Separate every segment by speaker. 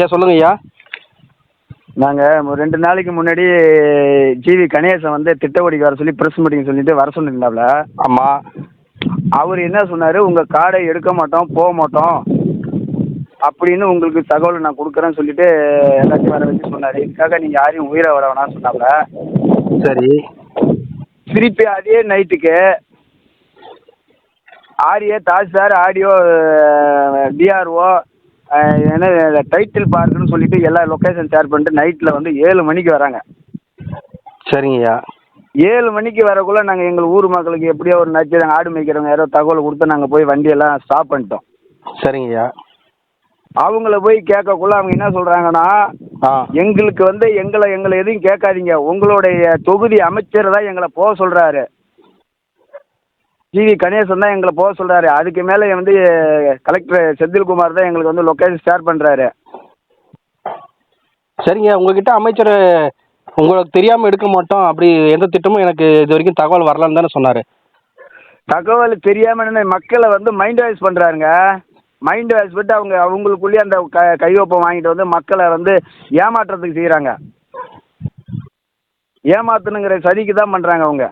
Speaker 1: ஐயா சொல்லுங்க ஐயா.
Speaker 2: நாங்கள் ரெண்டு நாளைக்கு முன்னாடி ஜிவி கணேசன் வந்து திட்டவடிக்கு வர சொல்லி ப்ரெஸ் மீட்டிங் சொல்லிட்டு வர சொல்லியிருந்தாப்புல
Speaker 1: ஆமாம்
Speaker 2: அவர் என்ன சொன்னார்? உங்கள் கார்டை எடுக்க மாட்டோம் போக மாட்டோம். அப்படின்னு உங்களுக்கு தகவல் நான் கொடுக்குறேன்னு சொல்லிட்டு எல்லாத்தையும் வர வச்சு சொன்னார். இதுக்காக நீங்கள் யாரையும் உயிரை வர வேணாம்னு சொன்னாப்புல
Speaker 1: சரி.
Speaker 2: திருப்பி அதே நைட்டுக்கு ஆடியோ தாசில்தார் ஆடியோ டிஆர்ஓ என்ன டைட்டில் பார்க்குன்னு சொல்லிட்டு எல்லா லொக்கேஷன் ஷேர் பண்ணிட்டு நைட்டில் வந்து ஏழு மணிக்கு வராங்க.
Speaker 1: சரிங்க ஐயா
Speaker 2: ஏழு மணிக்கு வரக்குள்ள நாங்கள் எங்கள் ஊர் மக்களுக்கு எப்படியோ ஒரு நச்சு ஆடு மேய்க்கிறவங்க யாரோ தகவல் கொடுத்து நாங்கள் போய் வண்டியெல்லாம் ஸ்டாப் பண்ணிட்டோம்.
Speaker 1: சரிங்க ஐயா
Speaker 2: அவங்கள போய் கேட்கக்குள்ள அவங்க என்ன சொல்கிறாங்கன்னா எங்களுக்கு வந்து எங்களை எங்களை எதையும் கேட்காதீங்க. உங்களுடைய தொகுதி அமைச்சர் தான் எங்களை போக சொல்கிறாரு ஜிவி கணேசன் தான் எங்களை போக சொல்கிறாரு அதுக்கு மேலே வந்து கலெக்டர் செந்தில்குமார் தான் எங்களுக்கு வந்து லொக்கேஷன் ஷேர் பண்ணுறாரு
Speaker 1: சரிங்க. உங்ககிட்ட அமைச்சர் உங்களுக்கு தெரியாமல் எடுக்க மாட்டோம். அப்படி எந்த திட்டமும் எனக்கு இது வரைக்கும் தகவல் வரலன்னு தானே சொன்னார்.
Speaker 2: தகவல் தெரியாமல் மக்களை வந்து மைண்ட் வாய்ஸ் பண்ணுறாருங்க மைண்ட் வாய்ஸ் விட்டு அவங்க அவங்களுக்குள்ளேயே அந்த க கையொப்பம் வாங்கிட்டு வந்து மக்களை வந்து ஏமாற்றுறதுக்கு செய்கிறாங்க ஏமாத்தணுங்கிற சதிக்கு தான் பண்ணுறாங்க அவங்க.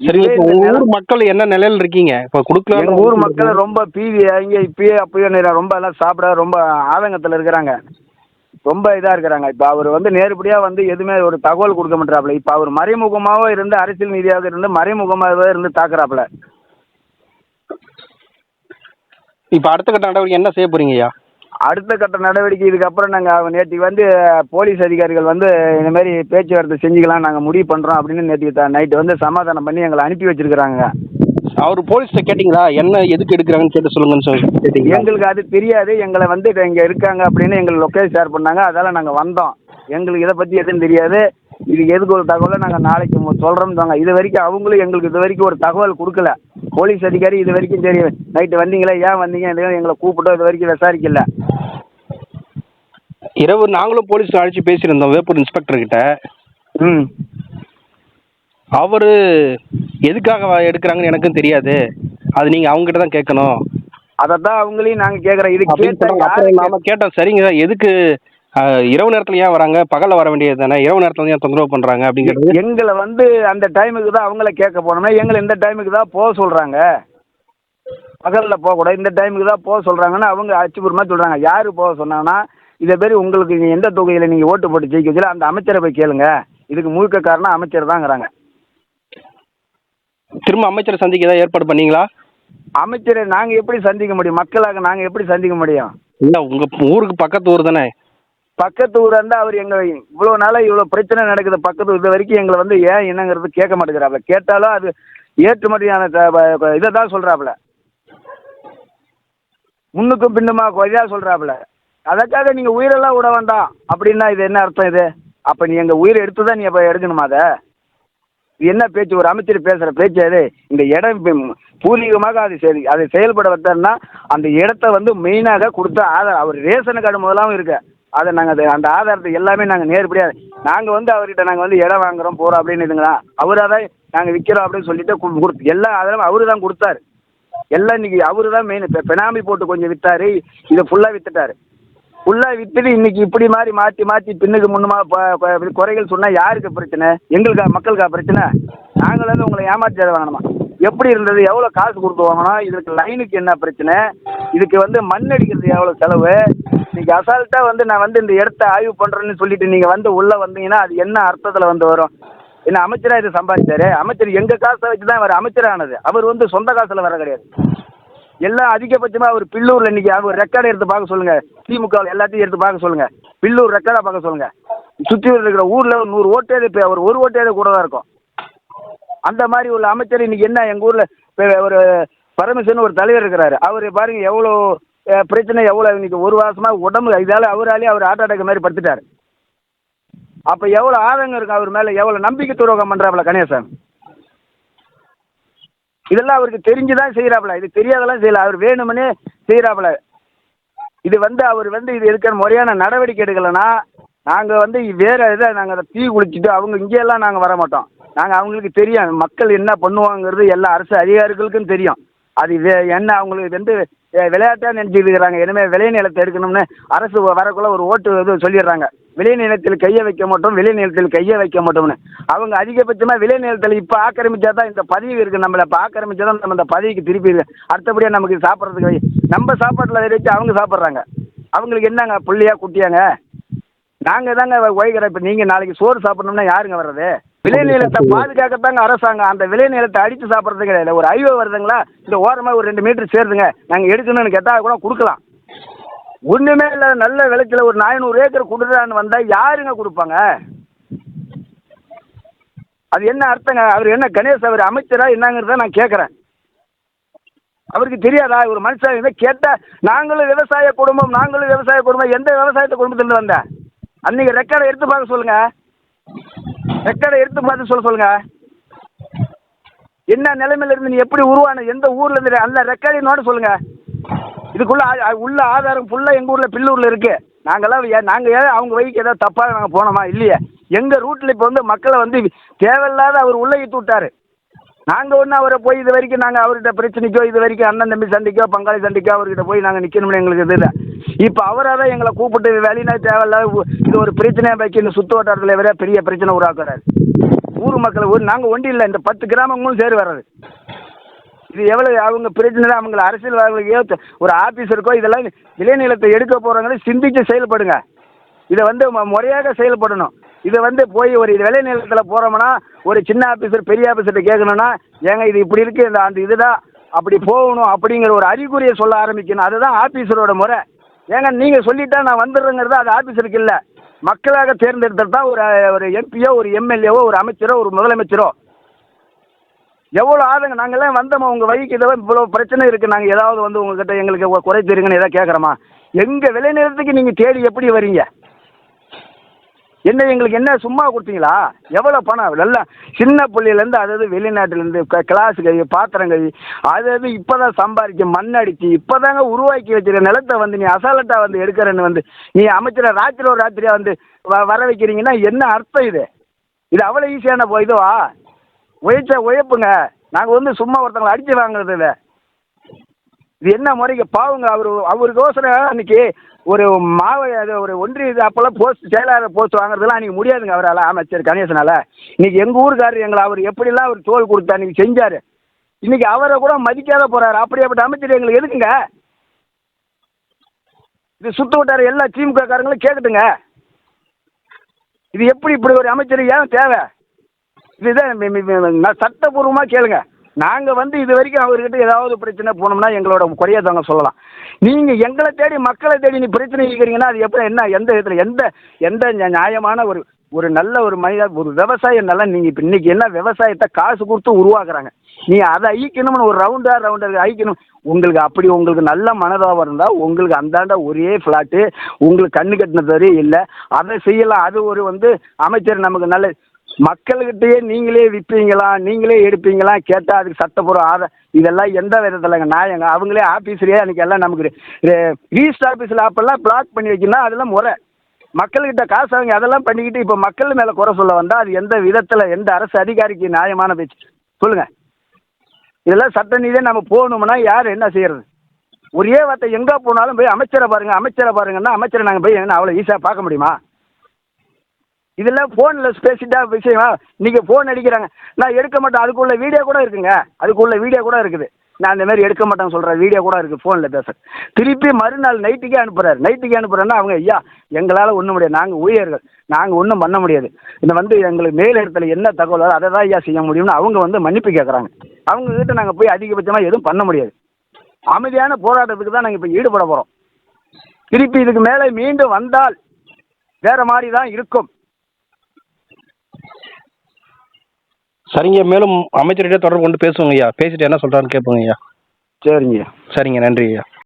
Speaker 2: இதே
Speaker 1: உங்கள்
Speaker 2: நில-
Speaker 1: ஊர் மக்கள் என்ன நிலையில் இருக்கீங்க? இப்போ கொடுக்கலாம்
Speaker 2: எங்கள் ஊர் மக்கள் ரொம்ப பீதி இங்கே இப்பயே அப்பயே ரொம்ப எல்லாம் சாப்பிட ரொம்ப ஆதங்கத்தில் இருக்கிறாங்க. ரொம்ப இதாக இருக்கிறாங்க. இப்போ அவர் வந்து நேரடியாக வந்து எதுவுமே ஒரு தகவல் கொடுக்க மாட்டாப்புல இப்போ அவர் மறைமுகமாகவே இருந்து அரசியல் மீதியாக இருந்து மறைமுகமாகவே இருந்து தாக்குறாப்புல.
Speaker 1: இப்போ அடுத்த கட்ட நடவடிக்கை என்ன செய்ய போறீங்க ஐயா
Speaker 2: அடுத்த கட்ட நடவடிக்கை இதுக்கப்புறம் நாங்கள் நேற்றுக்கு வந்து போலீஸ் அதிகாரிகள் வந்து இந்த மாதிரி பேச்சுவார்த்தை செஞ்சுக்கலாம் நாங்கள் முடிவு பண்ணுறோம் அப்படின்னு நேற்று நைட்டு வந்து சமாதானம் பண்ணி எங்களை அனுப்பி வச்சிருக்கிறாங்க.
Speaker 1: அவர் போலீஸ்ட்ட கேட்டிங்களா? என்ன எதுக்கு எடுக்கிறாங்கன்னு கேட்டு சொல்லுங்கன்னு சொல்லி
Speaker 2: எங்களுக்கு அது தெரியாது. எங்களை வந்து இங்கே இருக்காங்க அப்படின்னு எங்களுக்கு லொக்கேஷன் ஷேர் பண்ணாங்க. அதால் நாங்கள் வந்தோம். எங்களுக்கு இதை பற்றி எதுவும் தெரியாது. இது எதுக்கு ஒரு தகவலை நாங்கள் நாளைக்கு சொல்கிறோம்னு இது வரைக்கும் அவங்களும் எங்களுக்கு இது வரைக்கும் ஒரு தகவல் கொடுக்கல. போலீஸ் அதிகாரி இது வரைக்கும் சரி நைட்டு வந்தீங்களா? ஏன் வந்தீங்க? எங்களை கூப்பிட்டோம். இது வரைக்கும் விசாரிக்கல.
Speaker 1: இரவு நாங்களும் போலீஸ் அழைச்சி பேசியிருந்தோம் வேப்பூர் இன்ஸ்பெக்டர் கிட்ட
Speaker 2: ம்.
Speaker 1: அவர் எதுக்காக எடுக்கிறாங்கன்னு எனக்கும் தெரியாது. அது நீங்கள் அவங்ககிட்ட தான் கேட்கணும்.
Speaker 2: அதை தான் அவங்களையும் நாங்கள் கேட்குறோம் இது கேட்டால்
Speaker 1: நாம கேட்டோம். சரிங்க எதுக்கு இரவு நேரத்தில் ஏன் வராங்க? பகலில் வர வேண்டியது தானே. இரவு நேரத்தில் ஏன் தொந்தரவு பண்ணுறாங்க அப்படிங்கிறது?
Speaker 2: எங்களை வந்து அந்த டைமுக்கு தான் அவங்கள கேட்க போனோம்னா எங்களை இந்த டைமுக்கு தான் போக சொல்கிறாங்க பகலில் போகக்கூடாது. இந்த டைமுக்கு தான் போக சொல்கிறாங்கன்னு அவங்க அச்சுபூர்வமாக சொல்கிறாங்க யார் போக சொன்னாங்கன்னா இதை பேர் உங்களுக்கு நீங்கள் எந்த தொகையில் நீங்கள் ஓட்டு போட்டு ஜெயிக்க வச்சுல அந்த அமைச்சரை போய் கேளுங்க. இதுக்கு முழுக்க காரணம் அமைச்சர் தாங்கிறாங்க.
Speaker 1: திரும்ப அமைச்சரை சந்திக்க ஏதாவது ஏற்பாடு பண்ணீங்களா?
Speaker 2: அமைச்சரை நாங்கள் எப்படி சந்திக்க முடியும்? மக்களாக நாங்கள் எப்படி சந்திக்க முடியும்?
Speaker 1: இல்லை உங்கள் ஊருக்கு பக்கத்து ஊர் தானே?
Speaker 2: பக்கத்து ஊராக இருந்தால் அவர் எங்கள் இவ்வளோ நாளாக இவ்வளோ பிரச்சனை நடக்குது பக்கத்து இது வரைக்கும் எங்களை வந்து ஏன் என்னங்கிறது கேட்க மாட்டேங்கிறாப்புல கேட்டாலும் அது ஏற்றுமதியான இதை தான் சொல்கிறாப்புல முன்னுக்கும் பின்னுமா இதாக சொல்கிறாப்புல அதற்காக நீங்கள் உயிரெல்லாம் விட வேண்டாம். அப்படின்னா இது என்ன அர்த்தம் இது? அப்போ நீ எங்கள் உயிரை எடுத்து தான் நீ அப்போ எடுக்கணுமா அதை? இது என்ன பேச்சு? ஒரு அமைச்சர் பேசுகிற பேச்சு அது. இந்த இடம் பூர்வீகமாக அது சரி அதை செயல்பட வைத்தாருன்னா அந்த இடத்த வந்து மெயினாக கொடுத்த ஆதாரம் அவர் ரேஷன் கார்டு முதலாகவும் இருக்கு. அதை நாங்கள் அந்த ஆதாரத்தை எல்லாமே நாங்கள் நேர்படியாக நாங்கள் வந்து அவர்கிட்ட நாங்கள் வந்து இடம் வாங்குறோம் போகிறோம் அப்படின்னு இதுங்களா? அவராக தான் நாங்கள் விற்கிறோம் அப்படின்னு சொல்லிட்டு கொடுத்து எல்லா ஆதாரமும் அவரு தான் கொடுத்தாரு. எல்லாம் இன்னைக்கு அவரு தான் மெயின் இப்போ பெனாமி போட்டு கொஞ்சம் விற்றாரு இதை ஃபுல்லாக வித்துட்டாரு. ஃபுல்லாக விற்றுட்டு இன்னைக்கு இப்படி மாதிரி மாற்றி மாற்றி பின்னுக்கு முன்னுமா குறைகள் சொன்னால் யாருக்கு பிரச்சனை? எங்களுக்கா மக்களுக்கா பிரச்சனை? நாங்கள் வந்து உங்களை ஏமாற்றி வாங்கணுமா? எப்படி இருந்தது? எவ்வளோ காசு கொடுத்து வாங்கணும்? இதுக்கு லைனுக்கு என்ன பிரச்சனை? இதுக்கு வந்து மண் அடிக்கிறது எவ்வளோ செலவு? இன்றைக்கி அசால்ட்டாக வந்து நான் வந்து இந்த இடத்த ஆய்வு பண்ணுறேன்னு சொல்லிட்டு நீங்கள் வந்து உள்ளே வந்தீங்கன்னா அது என்ன அர்த்தத்தில் வந்து வரும்? என்ன அமைச்சராக இது சம்பாதிச்சாரு? அமைச்சர் எங்கள் காசை வச்சு தான் அவர் அமைச்சரானது. அவர் வந்து சொந்த காசில் வர கிடையாது. எல்லாம் அதிகபட்சமாக அவர் பில்லூரில் இன்னைக்கு அவர் ரெக்கார்டு எடுத்து பார்க்க சொல்லுங்க. திமுக எல்லாத்தையும் எடுத்து பார்க்க சொல்லுங்க. பில்லூர் ரெக்கார்டாக பார்க்க சொல்லுங்க. சுற்றி இருக்கிற ஊரில் ஒரு நூறு ஓட்டேது இப்போ ஒரு ஒரு ஓட்டேது கூட தான் இருக்கும். அந்த மாதிரி உள்ள அமைச்சர் இன்னைக்கு என்ன? எங்கள் ஊரில் இப்போ ஒரு பரமேஸ்வரன் ஒரு தலைவர் இருக்கிறாரு. அவர் பாருங்க எவ்வளோ பிரச்சனை எவ்வளோ இன்னைக்கு ஒரு மாதமாக உடம்பு இதால் அவராலே அவர் ஹார்ட் அட்டாக் மாதிரி படுத்துட்டார். அப்போ எவ்வளோ ஆதங்கம் இருக்கு அவர் மேலே? எவ்வளோ நம்பிக்கை துரோகம் பண்ணுறாப்புல கணேசன்? இதெல்லாம் அவருக்கு தெரிஞ்சு தான் செய்கிறாப்புல இது தெரியாதெல்லாம் செய்யல. அவர் வேணும்னே செய்கிறாப்புல இது வந்து அவர் வந்து இது இருக்கிற முறையான நடவடிக்கை எடுக்கலைன்னா நாங்கள் வந்து வேறு இதை நாங்கள் தீ குளிச்சுட்டு அவங்க இங்கேயெல்லாம் நாங்கள் வர மாட்டோம். நாங்கள் அவங்களுக்கு தெரியும். மக்கள் என்ன பண்ணுவாங்கிறது எல்லா அரசு அதிகாரிகளுக்கும் தெரியும். அது வே- என்ன அவங்களுக்கு வந்து விளையாட்டாக நினச்சிட்டு இருக்கிறாங்க. இனிமேல் விளை நிலத்தை எடுக்கணும்னு அரசு வரக்குள்ள ஒரு ஓட்டு இது சொல்லிடுறாங்க. விளை நிலத்தில் கையை வைக்க மாட்டோம் விளை நிலத்தில் கையை வைக்க மாட்டோம்னு. அவங்க அதிகபட்சமாக விளை நிலத்தில் இப்போ ஆக்கிரமிச்சா தான் இந்த பதவி இருக்குது நம்மளை. இப்போ ஆக்கிரமிச்சா தான் நம்ம இந்த பதவிக்கு திருப்பி இருக்கு. அடுத்தபடியாக நமக்கு சாப்பிட்றதுக்கு நம்ம சாப்பாட்டில் வச்சு அவங்க சாப்பிட்றாங்க. அவங்களுக்கு என்னங்க பிள்ளையா குட்டியாங்க? நாங்கள் தாங்க ஒய்கிறோம் இப்போ நீங்கள் நாளைக்கு சோறு சாப்பிடணும்னா யாருங்க வர்றது? விளைநிலத்தை பாதுகாக்கத்தாங்க அரசாங்கம். அந்த விளைநிலத்தை அடித்து சாப்பிட்றது கிடையாது. ஒரு ஹைவே வருதுங்களா? இந்த ஓரமாக ஒரு ரெண்டு மீட்டர் சேருதுங்க. நாங்கள் எடுக்கணும்னு கேட்டால் கூட கொடுக்கலாம். ஒன்றுமே இல்லை நல்ல விளைச்சல ஒரு நானூறு ஏக்கர் கொடுக்குறான்னு வந்தால் யாருங்க கொடுப்பாங்க? அது என்ன அர்த்தங்க? அவர் என்ன கணேஷ் அவர் அமைச்சரா என்னங்கிறத நான் கேட்குறேன் அவருக்கு தெரியாதா? ஒரு மனுஷன் இதை கேட்டால் நாங்களும் விவசாய குடும்பம் நாங்களும் விவசாய குடும்பம் எந்த விவசாயத்தை குடும்பத்துல வந்தேன் அன்னைக்கு ரெக்கார்டை எடுத்து பார்க்க சொல்லுங்க. ரெக்கார்டை எடுத்து பார்த்து சொல்ல சொல்லுங்க. என்ன நிலைமையில இருந்து நீ எப்படி உருவான? எந்த ஊர்ல இருந்து அந்த ரெக்கார்டை நோட சொல்லுங்க. இதுக்குள்ள ஆ- உள்ள ஆதாரம் ஃபுல்லாக எங்கள் ஊரில் பில்லூரில் இருக்கு. நாங்கெல்லாம் ஏ- நாங்க ஏன் அவங்க வழிக்கு ஏதாவது தப்பாக நாங்கள் போனோமா? இல்லையே. எங்கள் ரூட்டில் இப்போ வந்து மக்களை வந்து தேவையில்லாத அவர் உள்ள இழுத்து விட்டாரு. நாங்கள் ஒன்றும் அவரை போய் இது வரைக்கும் நாங்கள் அவர்கிட்ட பிரச்சனைக்கோ இது வரைக்கும் அண்ணன் தம்பி சண்டைக்கோ பங்காளி சண்டைக்கோ அவர்கிட்ட போய் நாங்கள் நிற்கணும்னு எங்களுக்கு இது இல்லை. இப்போ அவராக தான் எங்களை கூப்பிட்டு வெளியினா தேவையில்லாத இது ஒரு பிரச்சனையாக வைக்கணும் சுத்த சுற்று வட்டாரத்தில் வேற பெரிய பிரச்சனை உருவாக்குறாரு. ஊர் மக்களை ஊர் நாங்கள் ஒன்றும் இல்லை. இந்த பத்து கிராமங்களும் சேர் வர்றது. இது எவ்வளோ அவங்க பிரச்சனை தான் அவங்களை அரசியல்வாதிகளுக்கு ஒரு ஆஃபீஸருக்கோ இதெல்லாம் விளைநிலத்தை எடுக்க போகிறவங்கள சிந்திச்சு செயல்படுங்க. இதை வந்து முறையாக செயல்படணும். இதை வந்து போய் ஒரு இது விளைநிலத்தில் போகிறோம்னா ஒரு சின்ன ஆஃபீஸர் பெரிய ஆஃபீஸர்கிட்ட கேட்கணும்னா ஏங்க இது இப்படி இருக்குது இந்த அந்த இதுதான் அப்படி போகணும் அப்படிங்கிற ஒரு அறிகுறியை சொல்ல ஆரம்பிக்கணும். அதுதான் ஆஃபீஸரோட முறை. ஏங்க நீங்கள் சொல்லிட்டா நான் வந்துடுறேங்கிறது அது ஆஃபீஸருக்கு இல்லை. மக்களாக தேர்ந்தெடுத்தது தான் ஒரு ஒரு எம்பியோ ஒரு எம்எல்ஏவோ ஒரு அமைச்சரோ ஒரு முதலமைச்சரோ எவ்வளோ ஆளுங்க? நாங்கள்லாம் வந்தோமா? உங்கள் வழிக்கு இதெல்லாம் இவ்வளோ பிரச்சனை இருக்குது நாங்கள் ஏதாவது வந்து உங்ககிட்ட எங்களுக்கு குறை தெரியுங்கன்னு ஏதாவது கேட்குறோமா எங்கள் விளைநிலத்துக்கு நீங்கள் தேடி எப்படி வரீங்க? என்ன எங்களுக்கு என்ன சும்மா கொடுத்தீங்களா? எவ்வளோ பணம்? நல்லா சின்ன பிள்ளையிலேருந்து அதாவது வெளிநாட்டிலேருந்து கிளாஸ் கழுவி பாத்திரம் கழுவி அதாவது இப்போ தான் சம்பாதிக்க அடித்து இப்போ தாங்க உருவாக்கி வச்சிருக்க நிலத்தை வந்து நீ அசாலட்டாக வந்து எடுக்கிறேன்னு வந்து நீ அமைச்சரை ராத்திரி ஒரு ராத்திரியாக வந்து வ வர வைக்கிறீங்கன்னா என்ன அர்த்தம் இது? இது அவ்வளோ ஈஸியான போ இதுவா? உழைச்ச உழைப்புங்க. நாங்கள் வந்து சும்மா ஒருத்தவங்களை அடித்து வாங்குறது இல்லை இது என்ன முறைக்கு? பாவங்க. அவர் அவருக்கோசரம் அன்னைக்கு ஒரு மாவை அது ஒரு ஒன்றிய இது அப்போல்லாம் போஸ்ட் செயலாளர் போஸ்ட் வாங்குறதுலாம் அன்றைக்கி முடியாதுங்க அவரால் அமைச்சர் கணேசனால். இன்னைக்கு எங்கள் ஊருக்காரர் எங்களை அவர் எப்படிலாம் அவர் தோல் கொடுத்து அன்றைக்கி செஞ்சார். இன்னைக்கு அவரை கூட மதிக்காத போகிறாரு அப்படியாப்பட்ட அமைச்சர் எங்களுக்கு எதுக்குங்க? இது சுத்த வட்டார. எல்லா திமுக காரங்களும் கேட்கட்டுங்க. இது எப்படி இப்படி ஒரு அமைச்சர்? ஏன் தேவை? இதுதான் நான் சட்டப்பூர்வமாக கேளுங்க. நாங்கள் வந்து இது வரைக்கும் அவர்கிட்ட ஏதாவது பிரச்சனை போனோம்னா எங்களோட குறையை தாங்க சொல்லலாம். நீங்கள் எங்களை தேடி மக்களை தேடி நீ பிரச்சனை கேட்குறீங்கன்னா அது எப்படி என்ன எந்த விதத்தில்? எந்த எந்த நியாயமான ஒரு ஒரு நல்ல ஒரு மனித ஒரு விவசாயம் நல்லா நீங்கள் இப்போ இன்றைக்கி என்ன விவசாயத்தை காசு கொடுத்து உருவாக்குறாங்க. நீ அதை ஐக்கணும்னு ஒரு ரவுண்டா ரவுண்டாக ஐக்கணும் உங்களுக்கு அப்படி உங்களுக்கு நல்ல மனதாபம் இருந்தால் உங்களுக்கு அந்தாண்ட ஒரே ஃப்ளாட்டு உங்களுக்கு கண்ணு கட்டினது இல்லை. அதை செய்யலாம். அது ஒரு வந்து அமைச்சர் நமக்கு நல்ல மக்கள்கிட்டயே நீங்களே விற்பீங்களா? நீங்களே எடுப்பீங்களா? கேட்டால் அதுக்கு சட்டப்பூர்வ ஆத இதெல்லாம் எந்த விதத்தில்ங்க? நியாயங்க அவங்களே ஆஃபீஸ்லேயே அன்றைக்கி எல்லாம் நமக்கு ரீஸ்ட் ஆஃபீஸில் அப்போல்லாம் பிளாக் பண்ணி வைக்கணும் அதெல்லாம் முறை. மக்கள்கிட்ட காசு வாங்கி அதெல்லாம் பண்ணிக்கிட்டு இப்போ மக்கள் மேலே குறை சொல்ல வந்தால் அது எந்த விதத்தில் எந்த அரசு அதிகாரிக்கு நியாயமான பேச்சு? சொல்லுங்கள் இதெல்லாம் சட்ட நீதியாக நம்ம போகணும்னா யார் என்ன செய்யறது? ஒரே வார்த்தை எங்கே போனாலும் போய் அமைச்சரை பாருங்க அமைச்சரை பாருங்கன்னா அமைச்சரை நாங்கள் போய் என்ன அவ்வளோ ஈஸியாக பார்க்க முடியுமா? இதெல்லாம் ஃபோனில் பேசிட்டா விஷயமா? நீங்கள் ஃபோன் அடிக்கிறாங்க. நான் எடுக்க மாட்டேன். அதுக்குள்ள வீடியோ கூட இருக்குங்க. அதுக்குள்ள வீடியோ கூட இருக்குது. நான் இந்த மாதிரி எடுக்க மாட்டேன்னு சொல்கிறேன் வீடியோ கூட இருக்குது ஃபோனில் பேச. திருப்பி மறுநாள் நைட்டுக்கே அனுப்புகிறாரு நைட்டுக்கே அனுப்புகிறேன்னா அவங்க ஐயா எங்களால் ஒன்றும் முடியாது. நாங்கள் ஊழியர்கள். நாங்கள் ஒன்றும் பண்ண முடியாது. இந்த வந்து எங்களுக்கு மேல் இடத்துல என்ன தகவல் அதை தான் ஐயா செய்ய முடியும்னு அவங்க வந்து மன்னிப்பு கேட்குறாங்க அவங்க கிட்ட நாங்கள் போய் அதிகபட்சமாக எதுவும் பண்ண முடியாது. அமைதியான போராட்டத்துக்கு தான் நாங்கள் இப்போ ஈடுபட போகிறோம் திருப்பி இதுக்கு மேலே மீண்டும் வந்தால் வேறு மாதிரி தான் இருக்கும்.
Speaker 1: சரிங்க மேலும் அமைச்சர்கிட்ட தொடர்பு கொண்டு பேசுவோங்க ஐயா பேசிட்டு என்ன சொல்கிறான்னு கேட்போங்க ஐயா
Speaker 2: சரிங்க
Speaker 1: சரிங்க நன்றி ஐயா